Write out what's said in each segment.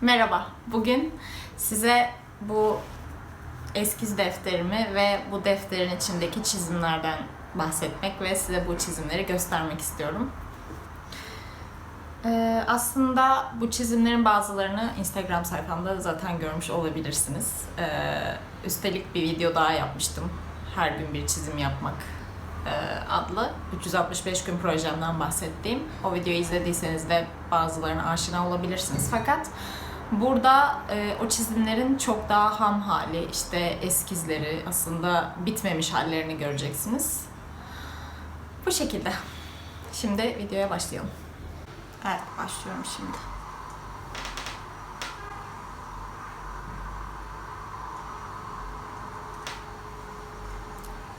Merhaba. Bugün size bu eskiz defterimi ve bu defterin içindeki çizimlerden bahsetmek ve size bu çizimleri göstermek istiyorum. Ee, aslında bu çizimlerin bazılarını Instagram sayfamda zaten görmüş olabilirsiniz. Ee, üstelik bir video daha yapmıştım. Her gün bir çizim yapmak e, adlı 365 gün projemden bahsettiğim. O videoyu izlediyseniz de bazılarına aşina olabilirsiniz. Fakat burada e, o çizimlerin çok daha ham hali, işte eskizleri, aslında bitmemiş hallerini göreceksiniz. Bu şekilde. Şimdi videoya başlayalım. Evet, başlıyorum şimdi.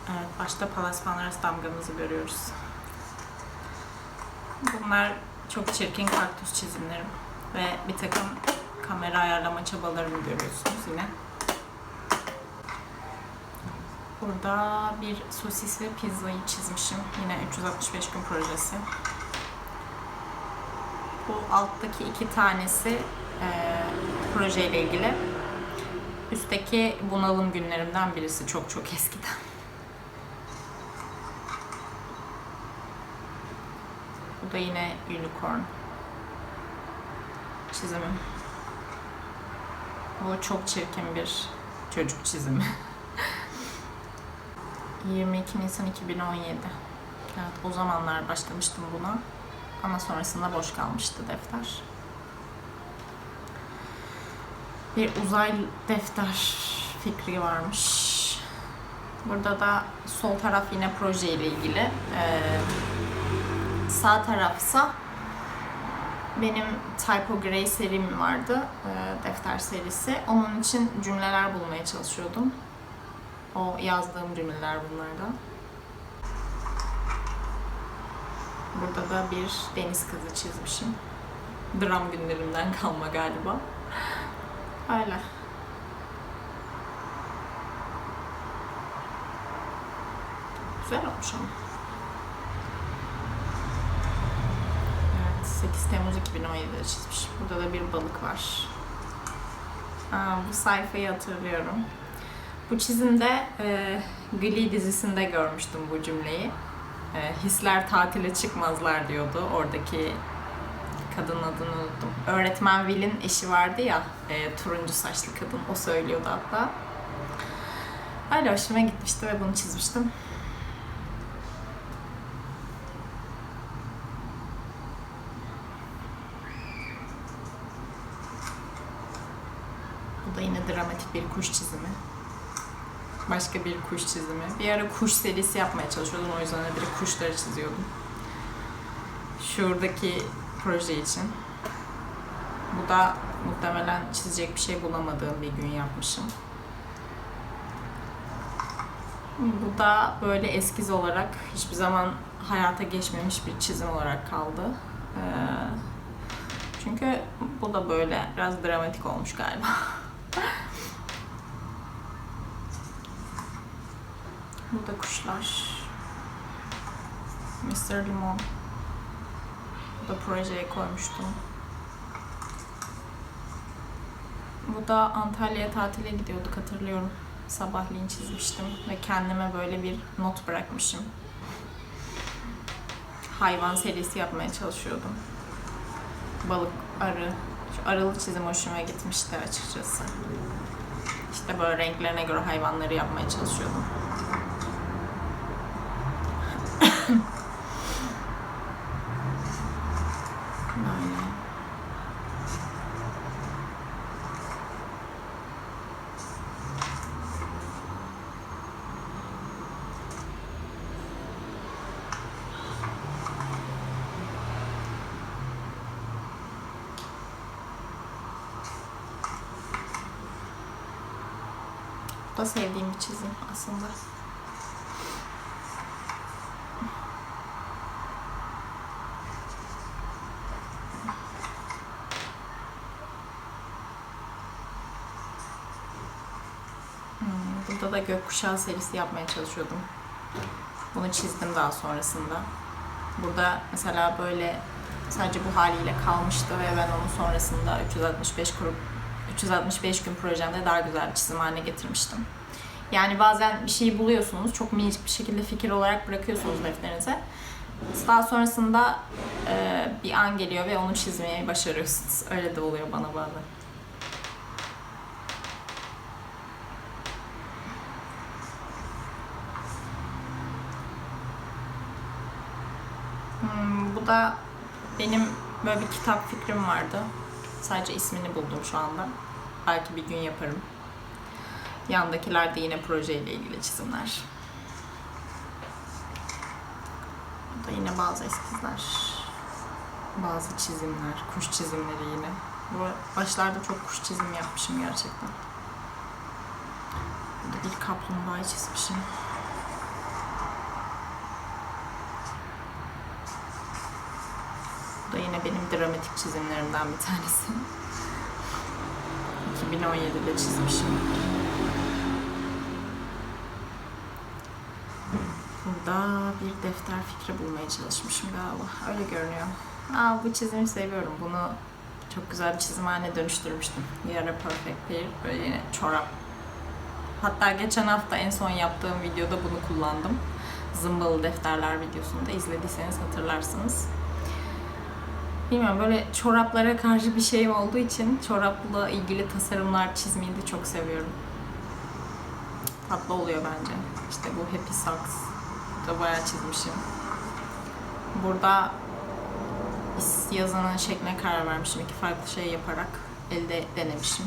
Evet, başta Palas Panaras damgamızı görüyoruz. Bunlar çok çirkin kaktüs çizimlerim ve bir takım kamera ayarlama çabalarımı görüyorsunuz yine. Burada bir sosis ve pizzayı çizmişim. Yine 365 gün projesi. Bu alttaki iki tanesi e, projeyle ilgili. Üstteki bunalım günlerimden birisi çok çok eskiden. Bu da yine unicorn çizimim. Bu çok çirkin bir çocuk çizimi. 22 Nisan 2017. Evet o zamanlar başlamıştım buna. Ama sonrasında boş kalmıştı defter. Bir uzay defter fikri varmış. Burada da sol taraf yine proje ile ilgili. Ee, sağ tarafsa benim Typo Gray serim vardı, e, defter serisi. Onun için cümleler bulmaya çalışıyordum. O yazdığım cümleler bunlardan. Burada da bir deniz kızı çizmişim. Dram günlerimden kalma galiba. Öyle. Güzel olmuş ama. Evet, 8 Temmuz 2017'de çizmiş. Burada da bir balık var. Aa, bu sayfayı hatırlıyorum. Bu çizimde e, Glee dizisinde görmüştüm bu cümleyi. E, hisler tatile çıkmazlar diyordu. Oradaki kadının adını unuttum. Öğretmen Will'in eşi vardı ya, e, turuncu saçlı kadın. O söylüyordu hatta. Öyle hoşuma gitmişti ve bunu çizmiştim. Bu da bir kuş çizimi. Başka bir kuş çizimi. Bir ara kuş serisi yapmaya çalışıyordum. O yüzden de direkt kuşları çiziyordum. Şuradaki proje için. Bu da muhtemelen çizecek bir şey bulamadığım bir gün yapmışım. Bu da böyle eskiz olarak hiçbir zaman hayata geçmemiş bir çizim olarak kaldı. Ee, çünkü bu da böyle biraz dramatik olmuş galiba. Burada kuşlar. Mr. Limon. Bu da projeye koymuştum. Bu da Antalya'ya tatile gidiyorduk hatırlıyorum. Sabahleyin çizmiştim ve kendime böyle bir not bırakmışım. Hayvan serisi yapmaya çalışıyordum. Balık, arı. Şu arılı çizim hoşuma gitmişti açıkçası. İşte böyle renklerine göre hayvanları yapmaya çalışıyordum. Böyle. Bu da sevdiğim bir çizim aslında. Hmm, Burada da gökkuşağı serisi yapmaya çalışıyordum. Bunu çizdim daha sonrasında. Burada mesela böyle Sadece bu haliyle kalmıştı ve ben onu sonrasında 365 grup 365 gün projemde daha güzel bir çizim haline getirmiştim. Yani bazen bir şeyi buluyorsunuz, çok minicik bir şekilde fikir olarak bırakıyorsunuz defterinize. Daha sonrasında e, bir an geliyor ve onu çizmeyi başarıyorsunuz. Öyle de oluyor bana bazen. Hmm, bu da benim böyle bir kitap fikrim vardı. Sadece ismini buldum şu anda. Belki bir gün yaparım. Yandakiler de yine projeyle ilgili çizimler. Bu da yine bazı eskizler. Bazı çizimler, kuş çizimleri yine. Bu başlarda çok kuş çizimi yapmışım gerçekten. Burada bir kaplumbağa çizmişim. Bu da yine benim dramatik çizimlerimden bir tanesi. 2017'de çizmişim. Burada bir defter fikri bulmaya çalışmışım galiba. Öyle görünüyor. Aa bu çizimi seviyorum. Bunu çok güzel bir çizim haline dönüştürmüştüm. Yara Perfect Pair. Böyle yine çorap. Hatta geçen hafta en son yaptığım videoda bunu kullandım. Zımbalı defterler videosunda izlediyseniz hatırlarsınız. Bilmiyorum böyle çoraplara karşı bir şeyim olduğu için çorapla ilgili tasarımlar çizmeyi de çok seviyorum. Tatlı oluyor bence. İşte bu Happy Socks da bayağı çizmişim. Burada yazının şekline karar vermişim. İki farklı şey yaparak elde denemişim.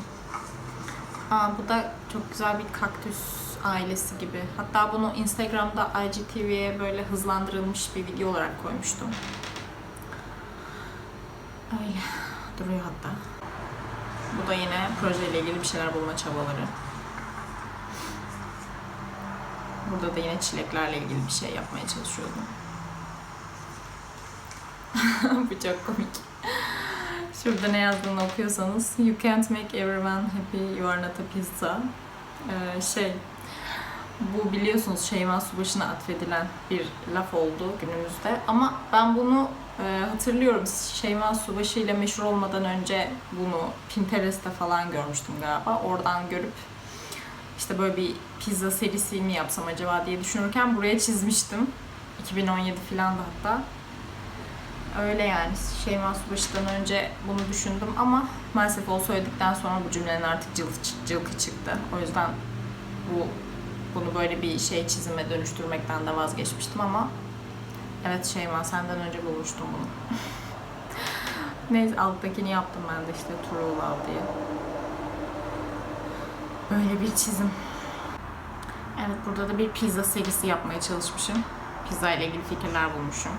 Aa, bu da çok güzel bir kaktüs ailesi gibi. Hatta bunu Instagram'da IGTV'ye böyle hızlandırılmış bir video olarak koymuştum. Öyle duruyor hatta. Bu da yine projeyle ilgili bir şeyler bulma çabaları. Burada da yine çileklerle ilgili bir şey yapmaya çalışıyordum. Bu çok komik. Şurada ne yazdığını okuyorsanız You can't make everyone happy, you are not a pizza. Ee, şey, bu biliyorsunuz Şeyma Subaşı'na atfedilen bir laf oldu günümüzde. Ama ben bunu e, hatırlıyorum. Şeyma Subaşı ile meşhur olmadan önce bunu Pinterest'te falan görmüştüm galiba. Oradan görüp işte böyle bir pizza serisi mi yapsam acaba diye düşünürken buraya çizmiştim. 2017 falan da hatta. Öyle yani. Şeyma Subaşı'dan önce bunu düşündüm ama maalesef o söyledikten sonra bu cümlenin artık cılkı, cılkı çıktı. O yüzden bu bunu böyle bir şey çizime dönüştürmekten de vazgeçmiştim ama evet Şeyma senden önce bulmuştum bunu. Neyse alttakini yaptım ben de işte True Love diye. Böyle bir çizim. Evet burada da bir pizza serisi yapmaya çalışmışım. Pizza ile ilgili fikirler bulmuşum.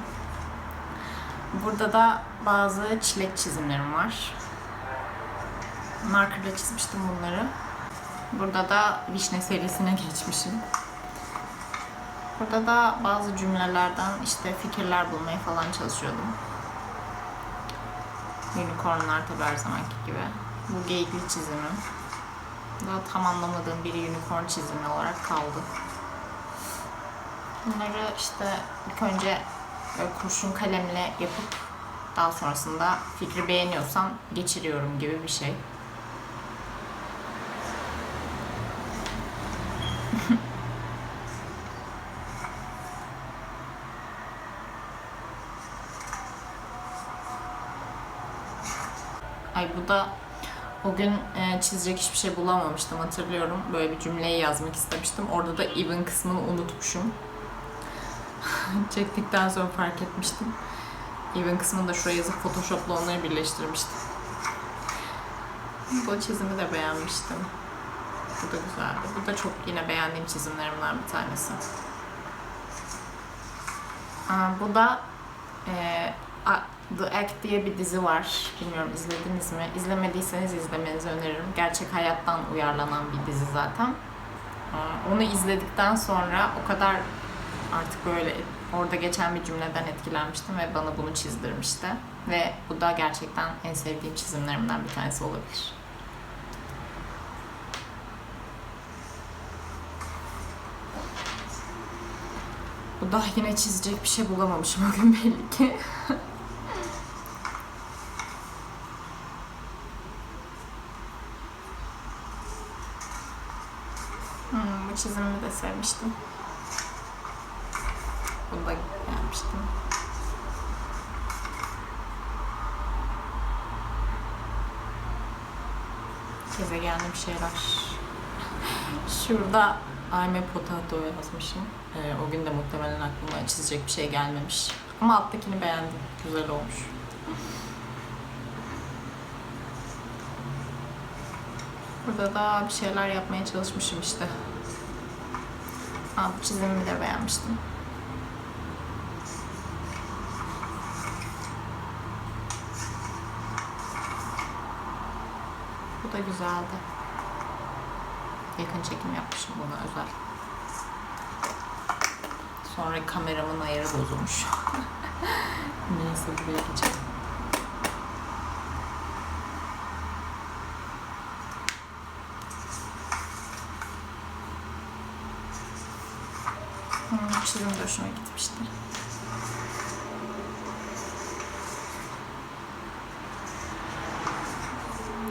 Burada da bazı çilek çizimlerim var. Markerla çizmiştim bunları. Burada da vişne serisine geçmişim. Burada da bazı cümlelerden işte fikirler bulmaya falan çalışıyordum. Unicornlar tabi her zamanki gibi. Bu geyikli çizimim. Daha tamamlamadığım bir unicorn çizimi olarak kaldı. Bunları işte ilk önce böyle kurşun kalemle yapıp daha sonrasında fikri beğeniyorsam geçiriyorum gibi bir şey. Ay bu da o gün e, çizecek hiçbir şey bulamamıştım hatırlıyorum. Böyle bir cümleyi yazmak istemiştim. Orada da even kısmını unutmuşum. Çektikten sonra fark etmiştim. Even kısmını da şuraya yazıp Photoshop'la onları birleştirmiştim. Bu çizimi de beğenmiştim. Bu da güzeldi. Bu da çok yine beğendiğim çizimlerimden bir tanesi. Aa, bu da e, A- The Act diye bir dizi var. Bilmiyorum izlediniz mi? İzlemediyseniz izlemenizi öneririm. Gerçek hayattan uyarlanan bir dizi zaten. Aa, Onu izledikten sonra o kadar artık böyle orada geçen bir cümleden etkilenmiştim ve bana bunu çizdirmişti. Ve bu da gerçekten en sevdiğim çizimlerimden bir tanesi olabilir. Bu da yine çizecek bir şey bulamamışım bugün belli ki. Hmm, bu çizimi de sevmiştim. Bunu da beğenmiştim. Gezegenli bir şeyler. Şurada I'm potato yazmışım. Ee, o gün de muhtemelen aklıma çizecek bir şey gelmemiş. Ama alttakini beğendim. Güzel olmuş. Burada da bir şeyler yapmaya çalışmışım işte. Aa, bu çizimimi de beğenmiştim. Bu da güzeldi. Yakın çekim yapmışım buna özel. Sonra kameramın ayarı bozulmuş. Neyse buraya geçelim. Çizim de hoşuma gitmişti.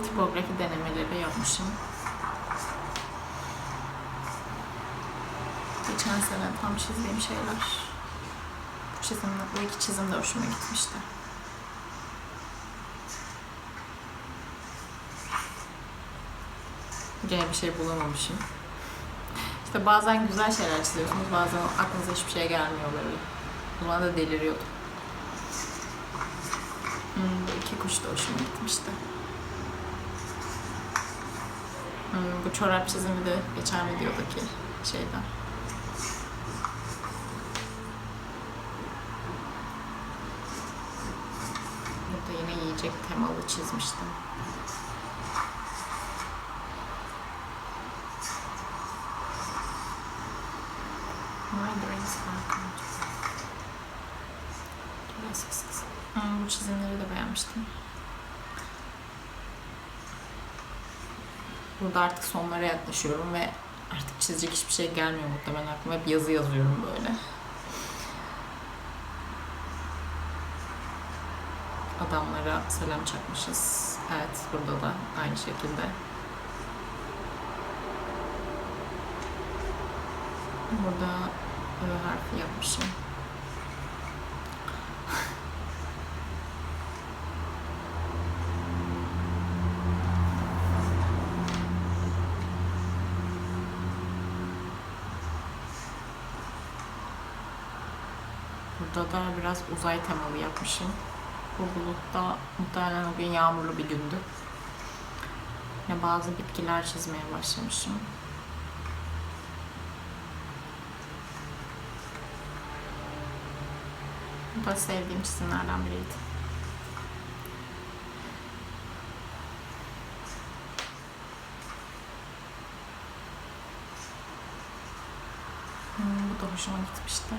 Tipografi denemeleri yapmışım. Geçen sene tam çizdiğim şeyler. Bu çizim, bu iki çizim de hoşuma gitmişti. Gene bir şey bulamamışım. İşte bazen güzel şeyler çiziyorsunuz, bazen aklınıza hiçbir şey gelmiyor böyle. Zaman da deliriyordum. Hmm, bu iki kuş da hoşuma gitmişti. Hmm, bu çorap çizimi de geçen videodaki şeyden. Burada yine yiyecek temalı çizmiştim. My dreams are come true. Biraz ses kısın. Hmm, bu çizimleri de beğenmiştim. Burada artık sonlara yaklaşıyorum ve artık çizecek hiçbir şey gelmiyor muhtemelen aklıma. Hep yazı yazıyorum böyle. Adamlara selam çakmışız. Evet, burada da aynı şekilde. Burada Ö harfi yapmışım. Burada da biraz uzay temalı yapmışım. Bu bulutta muhtemelen o gün yağmurlu bir gündü. Yine bazı bitkiler çizmeye başlamışım. Da sevdiğim çizimlerden biriydi. Hmm, bu da hoşuma gitmişti.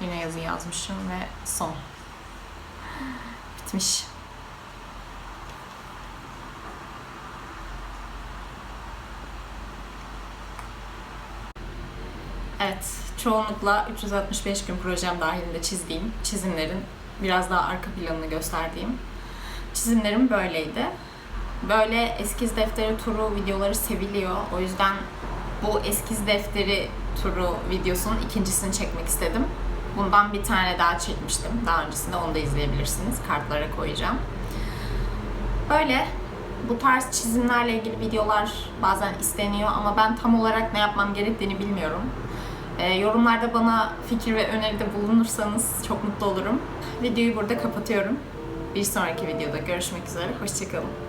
Yine yazı yazmışım ve son. Bitmiş. Evet, çoğunlukla 365 gün projem dahilinde çizdiğim çizimlerin biraz daha arka planını gösterdiğim çizimlerim böyleydi. Böyle eskiz defteri turu videoları seviliyor. O yüzden bu eskiz defteri turu videosunun ikincisini çekmek istedim. Bundan bir tane daha çekmiştim. Daha öncesinde onu da izleyebilirsiniz. Kartlara koyacağım. Böyle bu tarz çizimlerle ilgili videolar bazen isteniyor ama ben tam olarak ne yapmam gerektiğini bilmiyorum. Ee, yorumlarda bana fikir ve öneride bulunursanız çok mutlu olurum. Videoyu burada kapatıyorum. Bir sonraki videoda görüşmek üzere. Hoşçakalın.